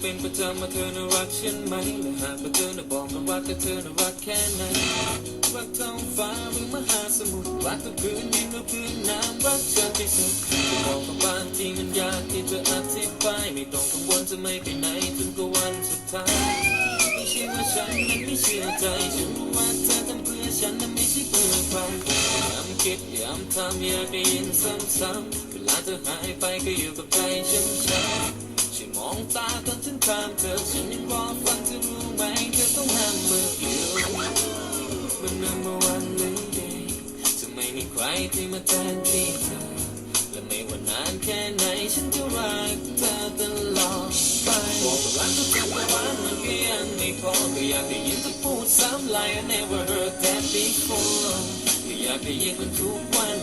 เป็นประจำว่าเธอน่ารักฉันไหมและหากว่าเธอน่ะบอกกันว่าแต่เธอน่ารักแค่ไหนรักท้องฟ้าหรือมหาสมุทรรักทุกพื้นดินหรือพื้นน้ำรักเธอที่สุดจะบอกกับบางทีมันยากที่จะอธิบายไม่ต้องกังวลจะไม่ไปไหนจนกว่าวันสุดท้ายไม่ใช่ว่าฉันนั้นไม่เชื่อใจฉันรู้ว่าเธอทำเพื่อฉันนั้นไม่ใช่เพื่อใครย้ำคิดย้ำทำอยากได้ยินซ้ำๆเวลาเธอหายไปก็อยู่กับใจฉันช้ำฉันมองตาตอ นฉันถามเธอฉันยังรอฟังเธอรู้ไหมเธอต้องห้ามเมื่ออยู่มัน number one lady จะไม่มีใครที่มาแทนที่เธอและไม่ว่านานแค่ไหนฉันจะรักเธอตลอดไปบอกว่ารักทุกคำว่ามันก็ยังไม่พอก็อยากได้ยินเธอพูดซ้ำ like I never heard that before ก็อยากได้ยินมันทุกวัน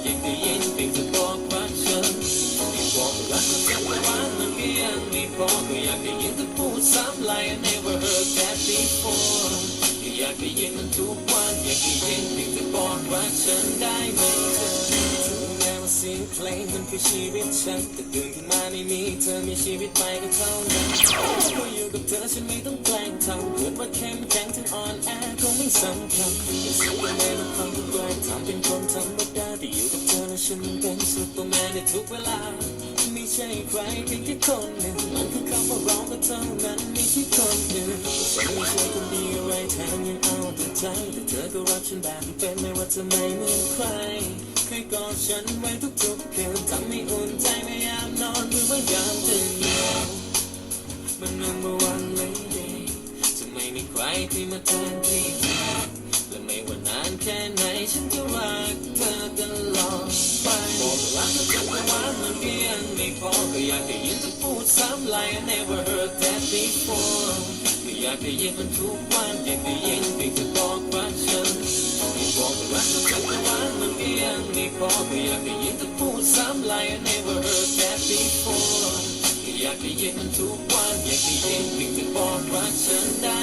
อพูดซ้ำ like I never heard that before อยากได้ยินมันทุกวันอยากได้ยินเพียงเธอบอกรักฉันได้ไหมเธอถึงแม้ว่าเสียงเพลงมันคือชีวิตฉันแต่ตื่นขึ้นมาไม่มีเธอมีชีวิตใหม่ก็เท่านั้นก็อยู่กับเธอฉันไม่ต้องแกล้งทำเกิดว่าเข้มแข็งถึงอ่อนแอคงไม่สำคัญแต่สิ่งที่ไม่ต้องทำต้องแกล้งทำเป็นคนธรรมดาที่อยู่กับเธอแล้วฉันเป็นซุปเปอร์แมนในทุกเวลา ช่ใครเพียงแค่คนหนึ่งมันคือคำว่าเราก็เท่านั้นม่ใช่คนหนึ่งฉันไม่ใช่คนดีอะไรแถมยังเอาแต่ใจแต่เธอก็รักฉันแบบเป็นไม่ว่าจะไม่เหมือนใครเคยกอดฉันไว้ทุกๆคืนทำให้อุ่นใจไม่ยามนอนหรือว่ายามตื่นนอนมัน number one lady จะไม่มีใครที่มาแทนที่เธอและไม่ว่านานแค่ไหนฉันจะรักเธอตลอดไปบอกว่ารักเธอทุกวันมันก็ยังไม่พอ ก็อยากได้ยินเธอพูดซ้ำ like I never heard that before ก็อยากได้ยินมันทุกวันอยากได้ยินเพียงเธอบอกรักฉันบอกว่ารักเธอทุกวันมันก็ยังไม่พอก็อยากได้ยินเธอพูดซ้ำ like I never heard that before ก็อยากได้ยินมันทุกวันอยากได้ยินเพียงเธอบอกรักฉันได้ไหม